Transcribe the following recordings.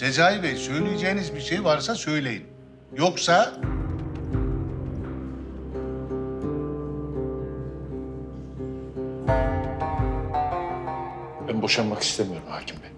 Sezai Bey söyleyeceğiniz bir şey varsa söyleyin. Yoksa Ben boşanmak istemiyorum hakim bey.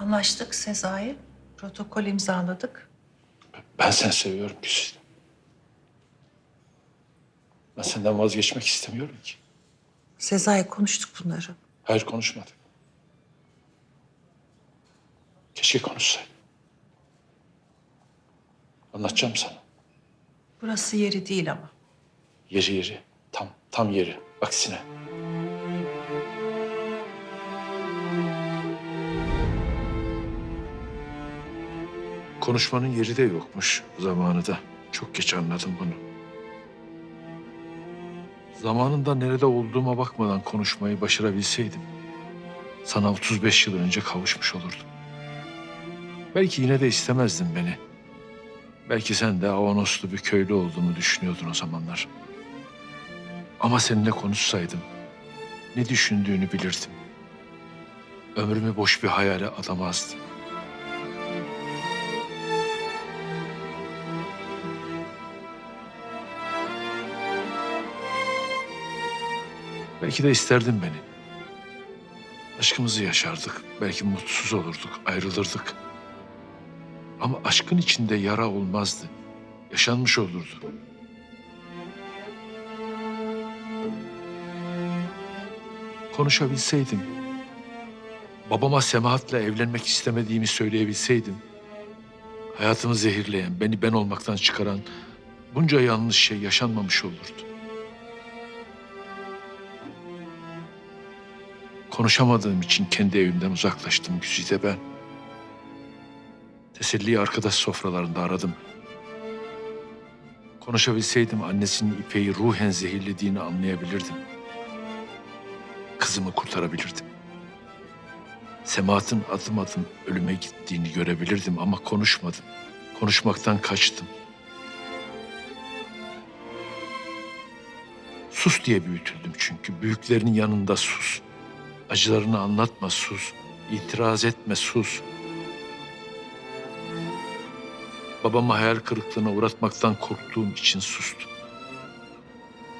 Anlaştık Sezai. Protokol imzaladık. Ben seni seviyorum Güzide. Ben senden vazgeçmek istemiyorum ki. Sezai konuştuk bunları. Hayır konuşmadık. Keşke konuşsaydım. Anlatacağım sana. Burası yeri değil ama. Yeri yeri. Tam, tam yeri. Aksine. Konuşmanın yeri de yokmuş zamanı da. Çok geç anladım bunu. Zamanında nerede olduğuma bakmadan konuşmayı başarabilseydim... ...sana 35 yıl önce kavuşmuş olurdum. Belki yine de istemezdin beni. Belki sen de Avanoslu bir köylü olduğumu düşünüyordun o zamanlar. Ama seninle konuşsaydım ne düşündüğünü bilirdim. Ömrümü boş bir hayale adamazdım. Belki de isterdin beni. Aşkımızı yaşardık. Belki mutsuz olurduk, ayrılırdık. Ama aşkın içinde yara olmazdı. Yaşanmış olurdu. Konuşabilseydim, babama Semahat'le evlenmek istemediğimi söyleyebilseydim, hayatımı zehirleyen, beni ben olmaktan çıkaran bunca yanlış şey yaşanmamış olurdu. Konuşamadığım için kendi evimden uzaklaştım Güzide ben. Teselliyi arkadaş sofralarında aradım. Konuşabilseydim annesinin İpek'i ruhen zehirlediğini anlayabilirdim. Kızımı kurtarabilirdim. Semahat'ın adım adım ölüme gittiğini görebilirdim ama konuşmadım. Konuşmaktan kaçtım. Sus diye büyütüldüm çünkü. Büyüklerin yanında sus. Acılarını anlatma sus. İtiraz etme sus. Babamı hayal kırıklığına uğratmaktan korktuğum için sustum.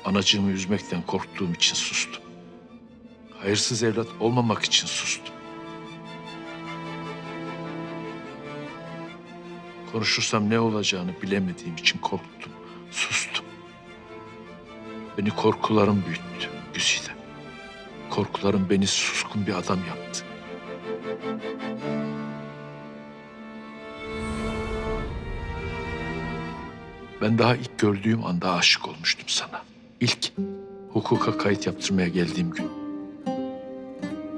Anacığımı üzmekten korktuğum için sustum. Hayırsız evlat olmamak için sustum. Konuşursam ne olacağını bilemediğim için korktum, sustum. Beni korkularım büyüttü Güzide. Korkularım beni suskun bir adam yaptı. Ben daha ilk gördüğüm anda aşık olmuştum sana. İlk hukuka kayıt yaptırmaya geldiğim gün.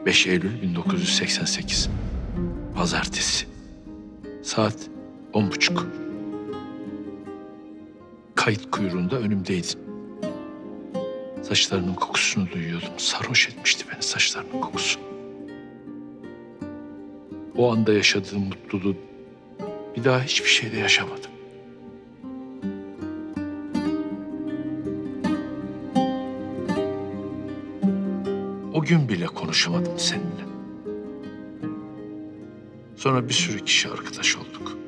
5 Eylül 1988. Pazartesi. Saat on buçuk. Kayıt kuyruğunda önümdeydin. Saçlarının kokusunu duyuyordum. Sarhoş etmişti beni saçlarının kokusu. O anda yaşadığım mutluluğu bir daha hiçbir şeyde yaşamadım. O gün bile konuşamadım seninle. Sonra bir sürü kişi arkadaş olduk.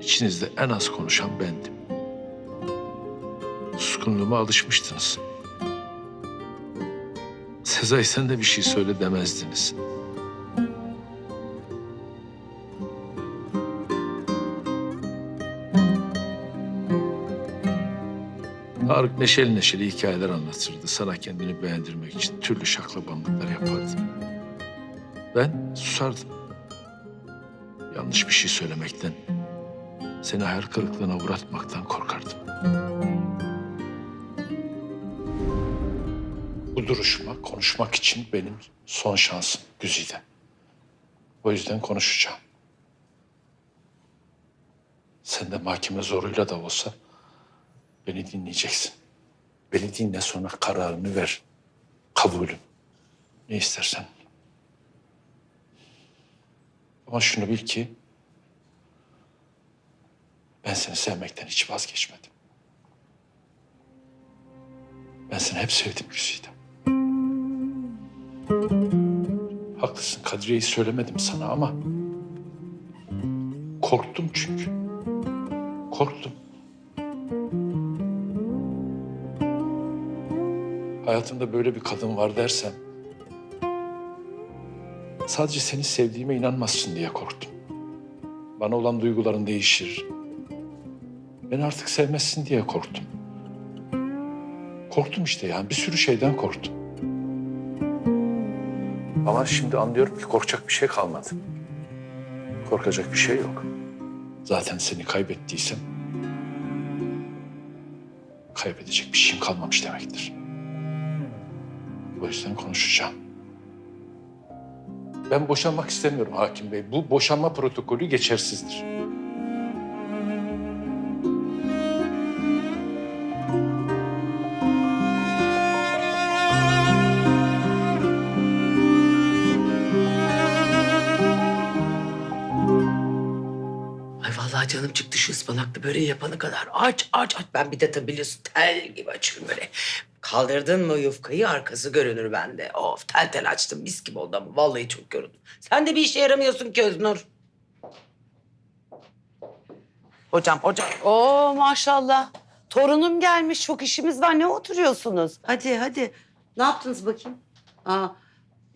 İçinizde en az konuşan bendim. Suskunluğuma alışmıştınız. Sezai sen de bir şey söyle demezdiniz. Tarık neşeli neşeli hikayeler anlatırdı. Sana kendini beğendirmek için türlü şaklabanlıklar yapardı. Ben susardım. Yanlış bir şey söylemekten, seni hayal kırıklığına uğratmaktan korkardım. Bu duruşma konuşmak için benim son şansım Güzide. O yüzden konuşacağım. Sen de mahkeme zoruyla da olsa beni dinleyeceksin. Beni dinle sonra kararını ver. Kabulüm. Ne istersen. Ama şunu bil ki ben seni sevmekten hiç vazgeçmedim. Ben seni hep sevdim Güzide. Haklısın Kadriye'yi söylemedim sana ama... Korktum çünkü. Korktum. Hayatımda böyle bir kadın var dersem... Sadece seni sevdiğime inanmazsın diye korktum. Bana olan duyguların değişir. Beni artık sevmezsin diye korktum. Korktum işte yani bir sürü şeyden korktum. Ama şimdi anlıyorum ki korkacak bir şey kalmadı. Korkacak bir şey yok. Zaten seni kaybettiysem kaybedecek bir şeyim kalmamış demektir. O yüzden konuşacağım. Ben boşanmak istemiyorum hakim bey. Bu boşanma protokolü geçersizdir. Vallahi canım çıktı şu ıspanaklı böreği yapana kadar. Aç aç aç. Ben bir de tabii biliyorsun tel gibi açıyorum böyle. Kaldırdın mı yufkayı arkası görünür bende. Of tel tel açtım mis gibi oldu ama vallahi çok yoruldum. Sen de bir işe yaramıyorsun ki Öznur. Hocam hocam. Oo maşallah. Torunum gelmiş. Çok işimiz var. Ne oturuyorsunuz? Hadi hadi. Ne yaptınız bakayım? Aa,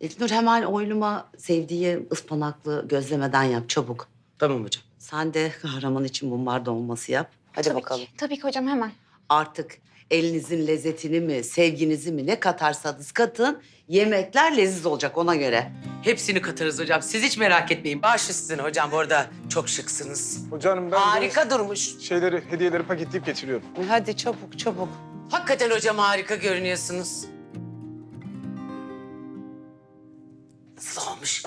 İlknur hemen oyluma sevdiği ıspanaklı gözlemeden yap çabuk. Tamam hocam. Sen de kahraman için mumbar dolması yap. Hadi Tabii bakalım. Ki, tabii ki hocam hemen. Artık elinizin lezzetini mi, sevginizi mi ne katarsanız katın yemekler leziz olacak ona göre. Hepsini katarız hocam. Siz hiç merak etmeyin. Baş üstüne hocam. Bu arada çok şıksınız. Hocam ben Harika durmuş. şeyleri, hediyeleri paketleyip getiriyorum. Hadi çabuk çabuk. Hakikaten hocam harika görünüyorsunuz. Nasıl olmuş?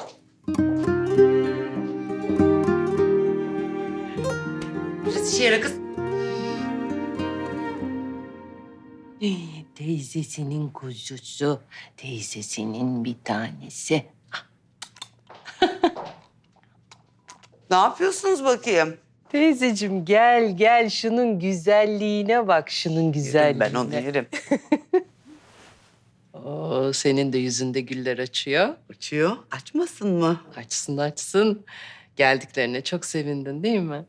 İşe yara kız. Teyzesinin kuzusu, teyzesinin bir tanesi. ne yapıyorsunuz bakayım? Teyzeciğim gel gel şunun güzelliğine bak şunun güzelliğine. Ben onu yerim. Oo, senin de yüzünde güller açıyor. Uçuyor. Açmasın mı? Açsın açsın. Geldiklerine çok sevindin değil mi?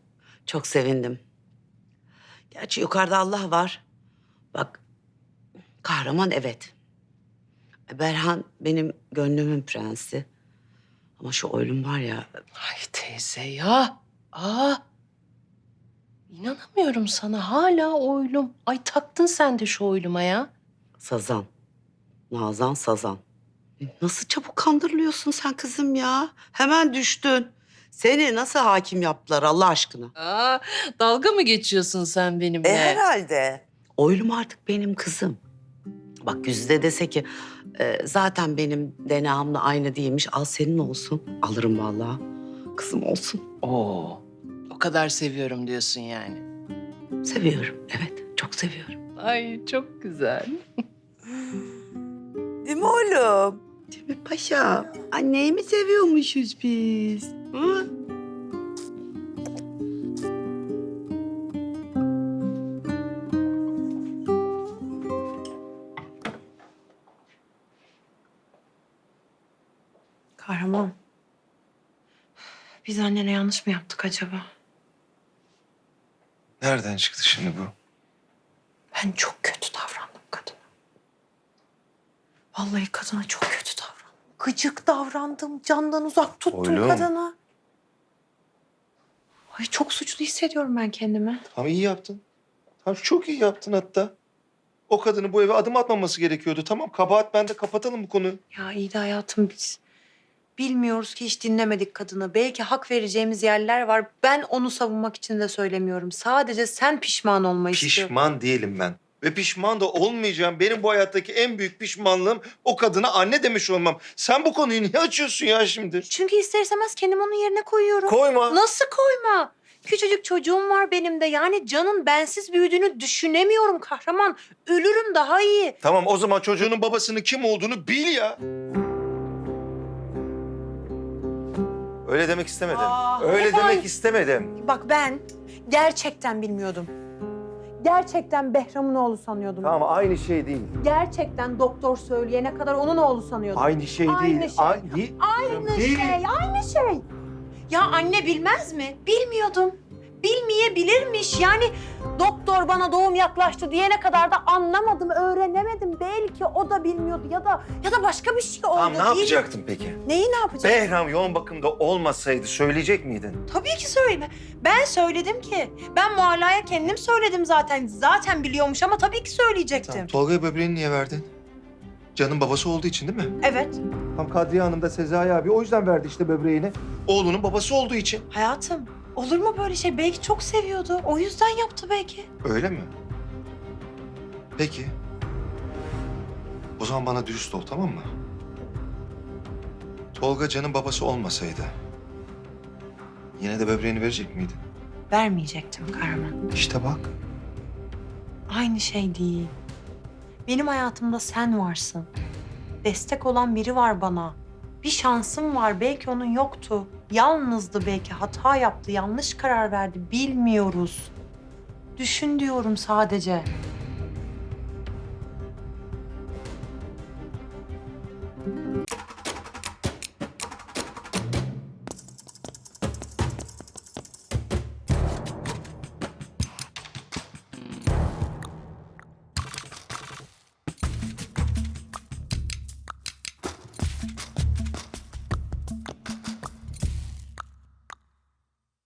Çok sevindim. Gerçi yukarıda Allah var. Bak kahraman evet. Berhan benim gönlümün prensi. Ama şu oylum var ya Ay teyze ya. Aa. İnanamıyorum sana hala oylum. Ay taktın sen de şu oyluma ya. sazan. Nazan sazan. Nasıl çabuk kandırılıyorsun sen kızım ya? Hemen düştün. Seni nasıl hakim yaptılar Allah aşkına? Aa, dalga mı geçiyorsun sen benimle? E herhalde. Oylum artık benim kızım. Bak Güzide dese ki e, zaten benim DNA'mla aynı değilmiş. Al senin olsun. Alırım vallahi. Kızım olsun. Oo. O kadar seviyorum diyorsun yani. Seviyorum. Evet. Çok seviyorum. Ay çok güzel. Değil mi oğlum? Değil mi paşam? Anneyi mi seviyormuşuz biz? Hı? Kahraman. Biz annene yanlış mı yaptık acaba? Nereden çıktı şimdi bu? Ben çok kötü davrandım kadına. Vallahi kadına çok kötü davrandım. Gıcık davrandım, candan uzak tuttum Oğlum. kadını. Ay çok suçlu hissediyorum ben kendimi. Tamam iyi yaptın. Tamam çok iyi yaptın hatta. O kadını bu eve adım atmaması gerekiyordu. Tamam kabahat bende kapatalım bu konuyu. Ya iyi de hayatım biz bilmiyoruz ki hiç dinlemedik kadını. Belki hak vereceğimiz yerler var. Ben onu savunmak için de söylemiyorum. Sadece sen pişman olmayı. Pişman değilim ben. Ve pişman da olmayacağım. Benim bu hayattaki en büyük pişmanlığım o kadına anne demiş olmam. Sen bu konuyu niye açıyorsun ya şimdi? Çünkü ister istemez kendimi onun yerine koyuyorum. Koyma. Nasıl koyma? Küçücük çocuğum var benim de. Yani canın bensiz büyüdüğünü düşünemiyorum kahraman. Ölürüm daha iyi. Tamam o zaman çocuğunun babasının kim olduğunu bil ya. Öyle demek istemedim. Aa, Öyle Efendim? demek istemedim. Bak ben gerçekten bilmiyordum. Gerçekten Behram'ın oğlu sanıyordum. Tamam aynı şey değil. Gerçekten doktor söyleyene kadar onun oğlu sanıyordum. Aynı şey Aynı değil. şey. Ay- değil. Aynı Değil. şey, aynı şey. Ya anne bilmez mi? Bilmiyordum. Bilmeyebilirmiş. Yani doktor bana doğum yaklaştı diyene kadar da anlamadım, öğrenemedim. Belki o da bilmiyordu ya da ya da başka bir şey oldu. Tamam ne değil. yapacaktın peki? Neyi ne yapacak? Behram yoğun bakımda olmasaydı söyleyecek miydin? Tabii ki söyleme. Ben söyledim ki. Ben Mualla'ya kendim söyledim zaten. Zaten biliyormuş ama tabii ki söyleyecektim. Tamam, Tolga'ya böbreğini niye verdin? Can'ın babası olduğu için değil mi? Evet. Tam Kadriye Hanım da Sezai abi o yüzden verdi işte böbreğini. Oğlunun babası olduğu için. Hayatım, olur mu böyle şey? Belki çok seviyordu. O yüzden yaptı belki. Öyle mi? Peki. O zaman bana dürüst ol tamam mı? Tolga Can'ın babası olmasaydı yine de böbreğini verecek miydin? Vermeyecektim Kahraman. İşte bak. Aynı şey değil. Benim hayatımda sen varsın. Destek olan biri var bana. Bir şansım var. Belki onun yoktu. Yalnızdı belki. Hata yaptı. Yanlış karar verdi. Bilmiyoruz. Düşün diyorum sadece.